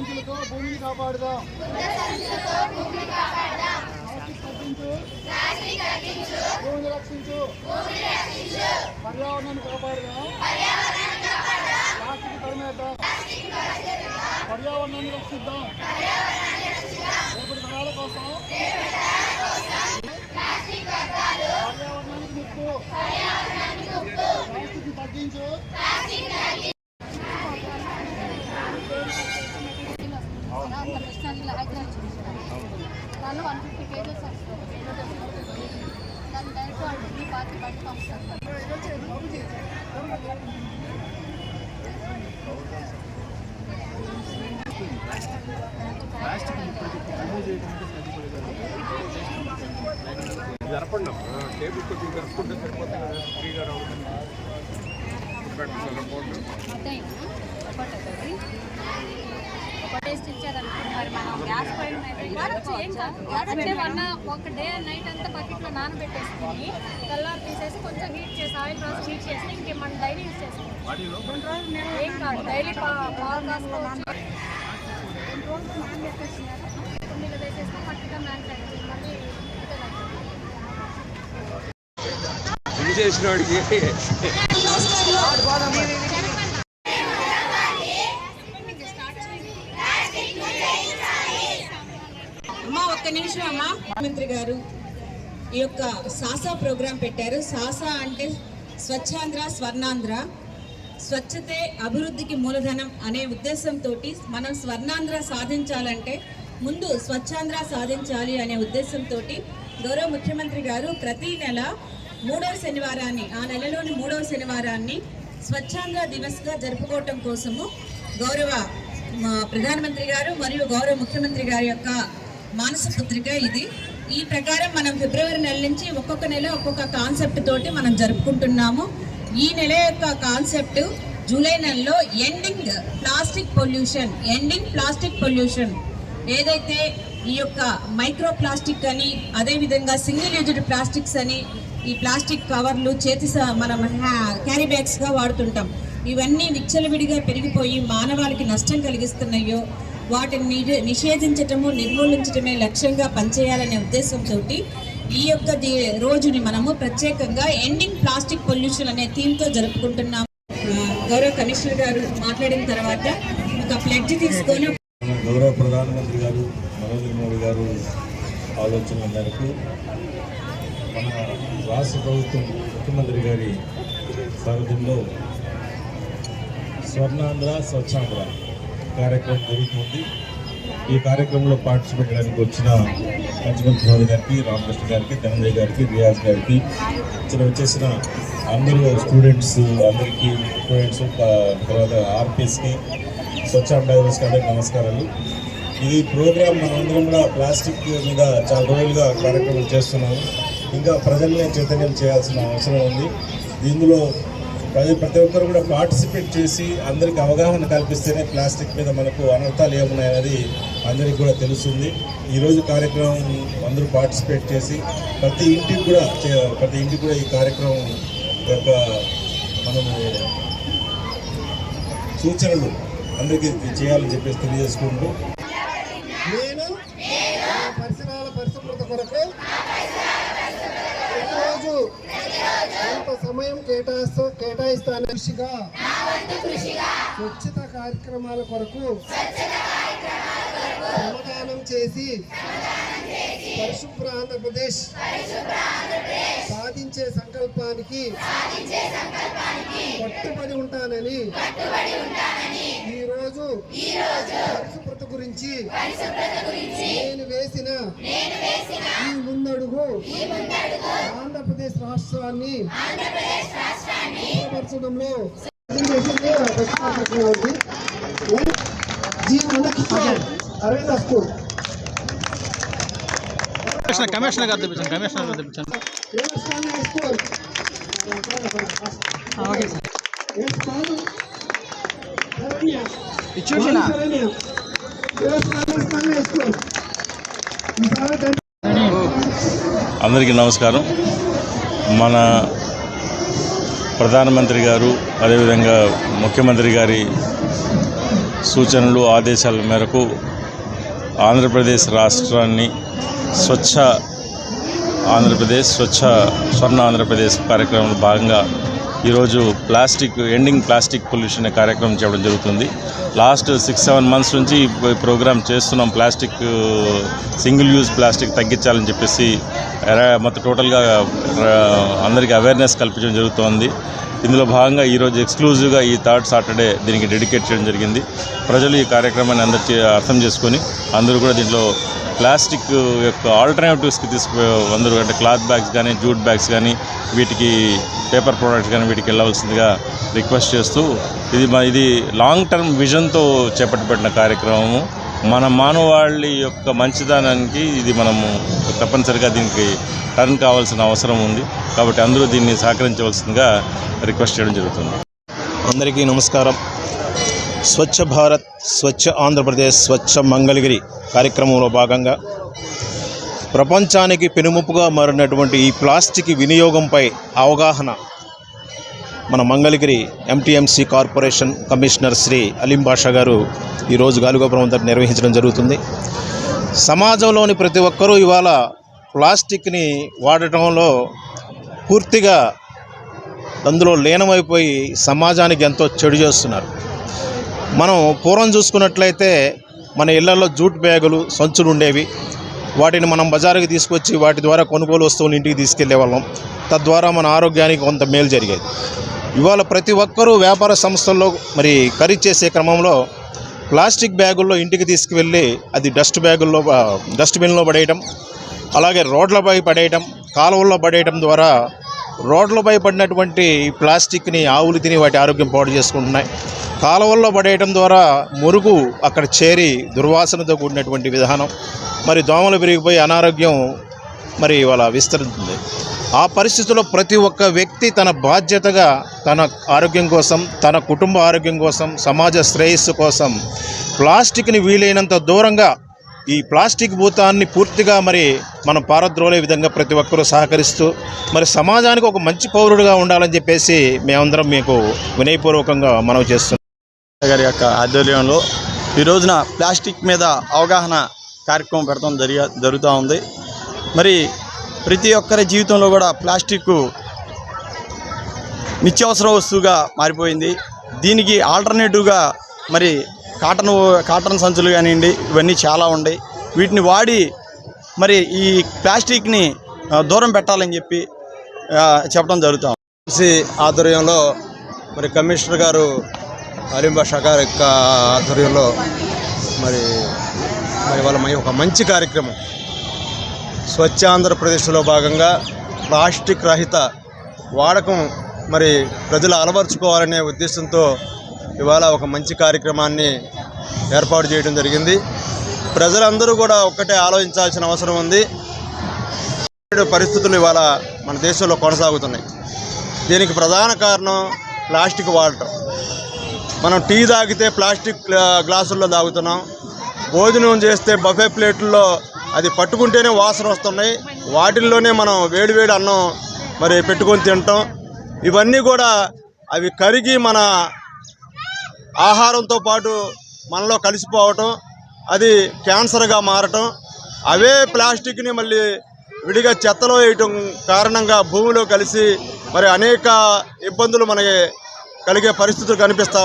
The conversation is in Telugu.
సంచులతో భూమిని కాపాడుదాం. భూమిని రక్షించు. పర్యావరణాన్ని కాపాడుదాం. ప్లాస్టిక్ తరిమేద్దాం పర్యావరణాన్ని రక్షిద్దాం. రేపటి తరాల కోసం దానిలో వన్ ఫిఫ్టీ కేజెస్ వస్తుంది దాని డైరెక్ట్ వాళ్ళు ఢిల్లీ పార్టీ బయట జరపండి టేబుల్ కొంచెం జరుపుకుంటే సరిపోతుంది ఫ్రీగా రావడం. అదే ఒకటి ఒకటి ఒకటేసి ఇచ్చారనుకో మరి మనం. గ్యాస్ పైన అయితే ఏం కాదు అంటే వన్ ఒక డే నైట్ అంతా బకెట్లో నానబెట్టేసుకొని తెల్లారి తీసేసి కొంచెం హీట్ చేసి ఆయిల్ రాసి హీట్ చేసి ఇంకే మనం డైలీ యూస్ చేసుకోవాలి ఏం కాదు డైలీ పాలు కాసుకోవచ్చు కొన్ని మళ్ళీ చేసిన వాడికి అమ్మా ఒక్క నిమిషం అమ్మా ముఖ్యమంత్రి గారు ఈ యొక్క సాసా ప్రోగ్రాం పెట్టారు. సాసా అంటే స్వచ్ఛాంధ్ర స్వర్ణాంధ్ర. స్వచ్ఛతే అభివృద్ధికి మూలధనం అనే ఉద్దేశంతో మనం స్వర్ణాంధ్ర సాధించాలంటే ముందు స్వచ్ఛాంధ్ర సాధించాలి అనే ఉద్దేశంతో గౌరవ ముఖ్యమంత్రి గారు ప్రతి నెల మూడవ శనివారాన్ని ఆ నెలలోని మూడవ శనివారాన్ని స్వచ్ఛాంధ్ర దివస్గా జరుపుకోవటం కోసము గౌరవ ప్రధానమంత్రి గారు మరియు గౌరవ ముఖ్యమంత్రి గారి యొక్క మానస పత్రిక ఇది. ఈ ప్రకారం మనం ఫిబ్రవరి నెల నుంచి ఒక్కొక్క నెల ఒక్కొక్క కాన్సెప్ట్ తోటి మనం జరుపుకుంటున్నాము. ఈ నెల యొక్క కాన్సెప్ట్ జూలై నెలలో ending plastic pollution ending plastic pollution ఏదైతే ఈ యొక్క మైక్రో ప్లాస్టిక్ అని అదేవిధంగా సింగిల్ యూజ్డ్ ప్లాస్టిక్స్ అని ఈ ప్లాస్టిక్ కవర్లు చేతి స- మనం క్యారీ బ్యాగ్స్గా వాడుతుంటాం. ఇవన్నీ విచ్చలవిడిగా పెరిగిపోయి మానవాళికి నష్టం కలిగిస్తున్నాయో వాటిని నిషేధించటము నిర్మూలించటమే లక్ష్యంగా పనిచేయాలనే ఉద్దేశంతో ఈ యొక్క రోజుని మనము ప్రత్యేకంగా ఎండింగ్ ప్లాస్టిక్ పొల్యూషన్ అనే థీమ్తో జరుపుకుంటున్నాము. గౌరవ కమిషనర్ గారు మాట్లాడిన తర్వాత ఒక ప్లెడ్జ్ తీసుకొని గౌరవ ప్రధానమంత్రి గారు నరేంద్ర మోడీ గారు ఆలోచన మేరకు మన రాష్ట్ర ప్రభుత్వం ముఖ్యమంత్రి గారి సారథ్యంలో స్వర్ణాంధ్ర స్వచ్ఛాంధ్ర కార్యక్రమం జరుగుతుంది. ఈ కార్యక్రమంలో పార్టిసిపేట్ చేయడానికి వచ్చిన పంచమంత్ మోదీ గారికి రామకృష్ణ గారికి ధనంజయ్ గారికి రియాజ్ గారికి ఇక్కడ వచ్చేసిన అందరూ స్టూడెంట్స్ అందరికీ స్టూడెంట్స్ తర్వాత ఆర్పిఎస్కి స్వచ్ఛ డ్రైవర్స్కి అందరికీ నమస్కారాలు. ఈ ప్రోగ్రామ్ మనందరం కూడా ప్లాస్టిక్ మీద చాలా రోజులుగా కార్యక్రమం చేస్తున్నాము. ఇంకా ప్రజల్ని చైతన్యం చేయాల్సిన అవసరం ఉంది. ఇందులో ప్రతి ప్రతి ఒక్కరు కూడా పార్టిసిపేట్ చేసి అందరికి అవగాహన కల్పిస్తేనే ప్లాస్టిక్ మీద మనకు అనర్థాలు ఏమున్నాయనేది అందరికీ కూడా తెలుస్తుంది. ఈరోజు కార్యక్రమం అందరూ పార్టిసిపేట్ చేసి ప్రతి ఇంటికి కూడా ప్రతి ఇంటికి కూడా ఈ కార్యక్రమం యొక్క మనము సూచనలు అందరికీ చేయాలని చెప్పేసి తెలియజేసుకుంటూ నేను పరిసరాల పరిశుభ్రత కొరకు కొంత సమయం కేటాయిస్తూ కేటాయిస్తాను కృషిగా స్వచ్ఛత కార్యక్రమాల కొరకు శ్రమదానం చేసి పరిశుభ్ర ఆంధ్రప్రదేశ్ సాధించే సంకల్పానికి కట్టుబడి ఉంటానని ఈ రోజు పరిశుభ్రత గురించి నేను వేసిన ముందడుగు ఆంధ్రప్రదేశ్ రాష్ట్రాన్ని శుభ్రపరచడంలో అరవింద స్కూల్ కమిషనర్ కమిషనర్ గారు తెప్పించండి కమిషనర్ గారు తెప్పించండి దేవస్థానం స్కూల్ ఓకే సార్ దేవస్థానం అందరికీ నమస్కారం. మన ప్రధానమంత్రి గారు అదేవిధంగా ముఖ్యమంత్రి గారి సూచనలు ఆదేశాల మేరకు ఆంధ్రప్రదేశ్ రాష్ట్రాన్ని స్వచ్ఛ ఆంధ్రప్రదేశ్ స్వచ్ఛ స్వర్ణ ఆంధ్రప్రదేశ్ కార్యక్రమంలో భాగంగా ఈరోజు ప్లాస్టిక్ ఎండింగ్ ప్లాస్టిక్ పొల్యూషన్ అనే కార్యక్రమం చేయడం జరుగుతుంది. లాస్ట్ సిక్స్ సెవెన్ మంత్స్ నుంచి ప్రోగ్రామ్ చేస్తున్నాం. ప్లాస్టిక్ సింగిల్ యూజ్ ప్లాస్టిక్ తగ్గించాలని చెప్పేసి మొత్తం టోటల్గా అందరికీ అవేర్నెస్ కల్పించడం జరుగుతోంది. ఇందులో భాగంగా ఈరోజు ఎక్స్క్లూజివ్గా ఈ థర్డ్ సాటర్డే దీనికి డెడికేట్ చేయడం జరిగింది. ప్రజలు ఈ కార్యక్రమాన్ని అందరి అర్థం చేసుకొని అందరూ కూడా దీంట్లో ప్లాస్టిక్ యొక్క ఆల్టర్నేటివ్స్కి తీసుకు అందరూ అంటే క్లాత్ బ్యాగ్స్ కానీ జూట్ బ్యాగ్స్ కానీ వీటికి పేపర్ ప్రోడక్ట్స్ కానీ వీటికి వెళ్ళవలసిందిగా రిక్వెస్ట్ చేస్తూ ఇది మా ఇది లాంగ్ టర్మ్ విజన్తో చేపట్టబడిన కార్యక్రమము. మన మానవాళి యొక్క మంచిదనానికి ఇది మనము తప్పనిసరిగా దీనికి టర్న్ కావాల్సిన అవసరం ఉంది. కాబట్టి అందరూ దీన్ని సహకరించవలసిందిగా రిక్వెస్ట్ చేయడం జరుగుతుంది. అందరికీ నమస్కారం. స్వచ్ఛ భారత్ స్వచ్ఛ ఆంధ్రప్రదేశ్ స్వచ్ఛ మంగళగిరి కార్యక్రమంలో భాగంగా ప్రపంచానికి పెనుముపుగా మారినటువంటి ఈ ప్లాస్టిక్ వినియోగంపై అవగాహన మన Mangalagiri MTMC corporation commissioner Shri Aleem Basha garu ఈరోజు గాలిగోపురం అంతా నిర్వహించడం జరుగుతుంది. సమాజంలోని ప్రతి ఒక్కరూ ఇవాళ ప్లాస్టిక్ని వాడటంలో పూర్తిగా అందులో లీనమైపోయి సమాజానికి ఎంతో చెడు చేస్తున్నారు. మనం పూర్వం చూసుకున్నట్లయితే మన ఇళ్ళలో జూట్ బ్యాగులు సంచులు ఉండేవి. వాటిని మనం బజారుకి తీసుకొచ్చి వాటి ద్వారా కొనుగోలు వస్తువులు ఇంటికి తీసుకెళ్ళే వాళ్ళం. తద్వారా మన ఆరోగ్యానికి కొంత మేలు జరిగేది. ఇవాళ ప్రతి ఒక్కరూ వ్యాపార సంస్థల్లో మరి ఖరీదు చేసే క్రమంలో ప్లాస్టిక్ బ్యాగుల్లో ఇంటికి తీసుకువెళ్ళి అది డస్ట్ బ్యాగుల్లో డస్ట్బిన్లో పడేయటం అలాగే రోడ్లపై పడేయటం కాలువల్లో పడేయటం ద్వారా రోడ్లపై పడినటువంటి ప్లాస్టిక్ని ఆవులు తిని వాటి ఆరోగ్యం పాడు చేసుకుంటున్నాయి. కాలువల్లో పడేయటం ద్వారా మురుగు అక్కడ చేరి దుర్వాసనతో కూడినటువంటి విధానం మరి దోమలు పెరిగిపోయి అనారోగ్యం మరి ఇవాళ విస్తరిస్తుంది ఆ పరిస్థితుల్లో ప్రతి ఒక్క వ్యక్తి తన బాధ్యతగా తన ఆరోగ్యం కోసం తన కుటుంబ ఆరోగ్యం కోసం సమాజ శ్రేయస్సు కోసం ప్లాస్టిక్ని వీలైనంత దూరంగా ఈ ప్లాస్టిక్ భూతాన్ని పూర్తిగా మరి మనం పారద్రోలే విధంగా ప్రతి ఒక్కరూ సహకరిస్తూ మరి సమాజానికి ఒక మంచి పౌరుడిగా ఉండాలని చెప్పేసి మేమందరం మీకు వినయపూర్వకంగా మనవి చేస్తున్నాం. గారి యొక్క ఆధ్వర్యంలో ఈ రోజున ప్లాస్టిక్ మీద అవగాహన కార్యక్రమం పెడతాం జరిగా జరుగుతూ ఉంది. మరి ప్రతి ఒక్కరి జీవితంలో కూడా ప్లాస్టిక్ నిత్యావసర వస్తువుగా మారిపోయింది. దీనికి ఆల్టర్నేటివ్గా మరి కాటన్ కాటన్ సంచులు కానివ్వండి ఇవన్నీ చాలా ఉన్నాయి వీటిని వాడి మరి ఈ ప్లాస్టిక్ని దూరం పెట్టాలని చెప్పి చెప్పడం జరుగుతాం సి ఆధ్వర్యంలో మరి కమిషనర్ గారు అలీం బాషా గారి యొక్క ఆధ్వర్యంలో మరి మరి వాళ్ళ ఒక మంచి కార్యక్రమం. స్వచ్ఛ ఆంధ్రప్రదేశ్లో భాగంగా ప్లాస్టిక్ రహిత వాడకం మరి ప్రజలు అలవరుచుకోవాలనే ఉద్దేశంతో ఇవాళ ఒక మంచి కార్యక్రమాన్ని ఏర్పాటు చేయడం జరిగింది. ప్రజలందరూ కూడా ఒక్కటే ఆలోచించాల్సిన అవసరం ఉంది. పరిస్థితులు ఇవాళ మన దేశంలో కొనసాగుతున్నాయి. దీనికి ప్రధాన కారణం ప్లాస్టిక్ వాడటం. మనం టీ తాగితే ప్లాస్టిక్ గ్లాసుల్లో తాగుతున్నాం. భోజనం చేస్తే బఫే ప్లేట్లలో అది పట్టుకుంటేనే వాసన వస్తున్నాయి. వాటిల్లోనే మనం వేడివేడి అన్నం మరి పెట్టుకొని తింటాం. ఇవన్నీ కూడా అవి కరిగి మన ఆహారంతో పాటు మనలో కలిసిపోవటం అది క్యాన్సర్గా మారటం. అవే ప్లాస్టిక్ని మళ్ళీ విడిగా చెత్తలో వేయటం కారణంగా భూమిలో కలిసి మరి అనేక ఇబ్బందులు మనకి కలిగే పరిస్థితులు కనిపిస్తూ